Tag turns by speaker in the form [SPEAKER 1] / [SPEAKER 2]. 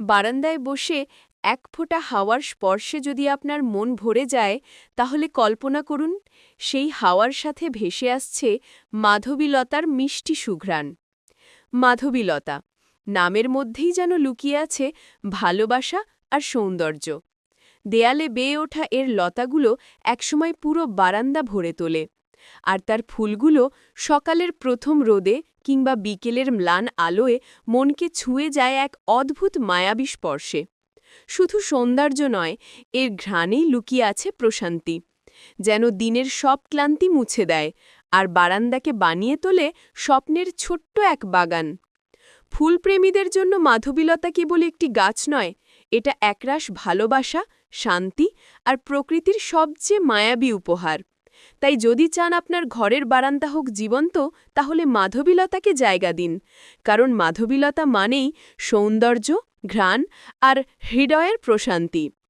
[SPEAKER 1] বারান্দায় বসে এক ফোঁটা হাওয়ার স্পর্শে যদি আপনার মন ভরে যায়, তাহলে কল্পনা করুন, সেই হাওয়ার সাথে ভেসে আসছে মাধবীলতার মিষ্টি সুঘ্রাণ। মাধবীলতা, নামের মধ্যেই যেন লুকিয়ে আছে ভালোবাসা আর সৌন্দর্য। দেয়ালে বেয়ে ওঠা এর লতাগুলো একসময় পুরো বারান্দা ভরে তোলে। আর তার ফুলগুলো সকালের প্রথম রোদে কিংবা বিকেলের ম্লান আলোয় মনকে ছুঁয়ে যায় এক অদ্ভুত মায়াবী স্পর্শে। শুধু সৌন্দর্য নয়, এর ঘ্রাণেই লুকিয়ে আছে প্রশান্তি, যেন দিনের সব ক্লান্তি মুছে দেয় আর বারান্দাকে বানিয়ে তোলে স্বপ্নের ছোট্ট এক বাগান। ফুলপ্রেমীদের জন্য মাধবীলতা কেবল একটি গাছ নয়, এটা একরাশ ভালোবাসা, শান্তি আর প্রকৃতির সবচেয়ে মায়াবী উপহার। তাই যদি চান আপনার ঘরের বারান্দা হোক জীবন্ত, তাহলে মাধবীলতাকে জায়গা দিন। কারণ মাধবীলতা মানেই সৌন্দর্য, ঘ্রাণ আর হৃদয়ের প্রশান্তি।